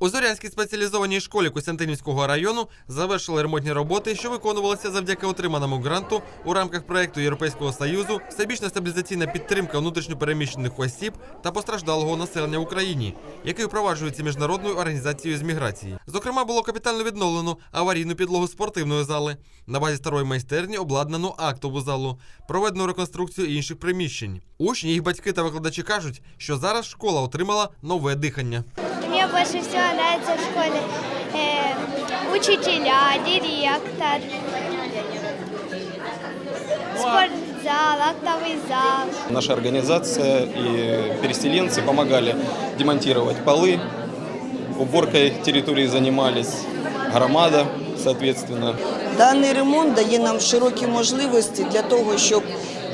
У Зорянській спеціалізованій школі Костянтинівського району завершили ремонтні роботи, що виконувалися завдяки отриманому гранту у рамках проекту Європейського союзу «Всебічна стабілізаційна підтримка внутрішньопереміщених осіб та постраждалого населення в Україні, який впроваджується міжнародною організацією з міграції. Зокрема, було капітально відновлено аварійну підлогу спортивної зали. На базі старої майстерні обладнано актову залу, проведено реконструкцію інших приміщень. Учні, їх батьки та викладачі кажуть, що зараз школа отримала нове дихання Мне больше всего нравится в школе э, учителя, директор, спортзал, актовый зал. Наша организация и переселенцы помогали демонтировать полы, уборкой территории занимались громада, соответственно. Даний ремонт дає нам широкі можливості для того, щоб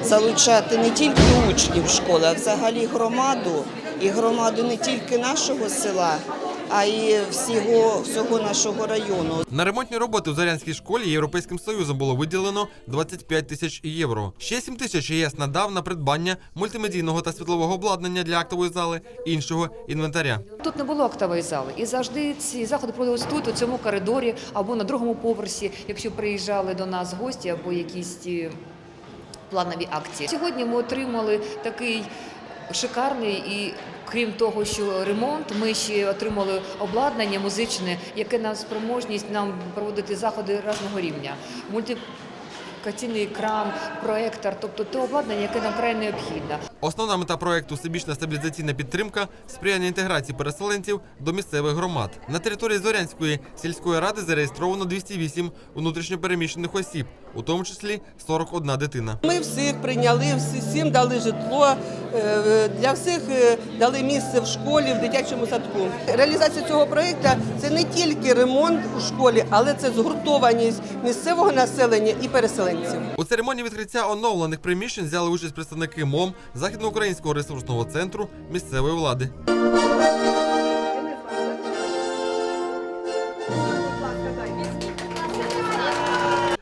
залучати не тільки учнів школи, а взагалі громаду, і громаду не тільки нашого села, а й всього, всього нашого району. На ремонтні роботи у Зарянській школі Європейським Союзом було виділено 25 тисяч євро. Ще 7 тисяч ЄС надав на придбання мультимедійного та світлового обладнання для актової зали, іншого інвентаря. Тут не було актової зали, і завжди ці заходи проводились тут, у цьому коридорі або на другому поверсі, якщо приїжджали до нас гості або якісь ті планові акції. Сьогодні ми отримали такий шикарний і. Крім того, що ремонт, ми ще отримали обладнання музичне, яке нам спроможність нам проводити заходи різного рівня. Мультиплікаційний екран, проектор, тобто те обладнання, яке нам край необхідно. Основна мета проекту Всебічна стабілізаційна підтримка сприяння інтеграції переселенців до місцевих громад. На території Зорянської сільської ради зареєстровано 208 внутрішньопереміщених осіб, у тому числі 41 дитина. Ми всіх прийняли, всім дали житло, е, для всіх е, дали місце в школі, в дитячому садку. Реалізація цього проєкту – це не тільки ремонт у школі, але це згуртованість місцевого населення і переселенців. У церемонії відкриття оновлених приміщень взяли участь представники МОМ, Західноукраїнського ресурсного центру, місцевої влади.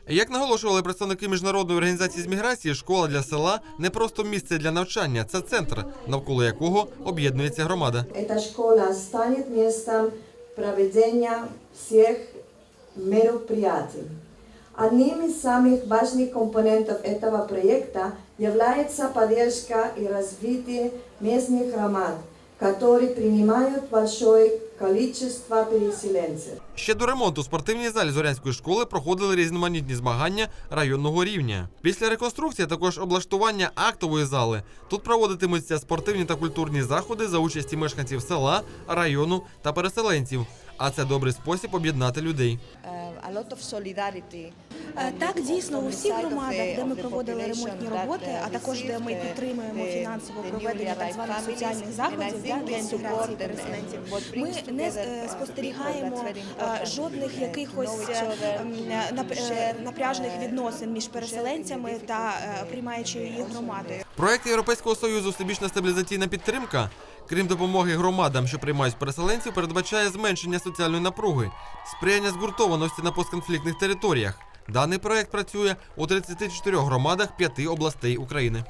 Як наголошували представники міжнародної організації з міграції, школа для села не просто місце для навчання, це центр, навколо якого об'єднується громада. Эта школа станет местом проведения всех мероприятий. Одним из самых важных компонентов этого проекта является поддержка и развитие местных громад, которые принимают большое количество переселенцев. Ще до ремонту у спортивній залі Зорянської школи проходили різноманітні змагання районного рівня. Після реконструкції, а також облаштування актової зали. Тут проводитимуться спортивні та культурні заходи за участі мешканців села, району та переселенців. А це добрий спосіб об'єднати людей. Е, Так, дійсно, у всіх громадах, де ми проводили ремонтні роботи, а також де ми підтримуємо фінансово проведення так званих соціальних заходів для, інтеграції переселенців, ми не е, спостерігаємо е, жодних якихось е, нап- е, напряжних відносин між переселенцями та е, приймаючою їх громадою. Проект Європейського союзу Всебічна стабілізаційна підтримка, крім допомоги громадам, що приймають переселенців, передбачає зменшення соціальної напруги, сприяння згуртованості на постконфліктних територіях. Даний проект працює у 34 громадах п'яти областей України.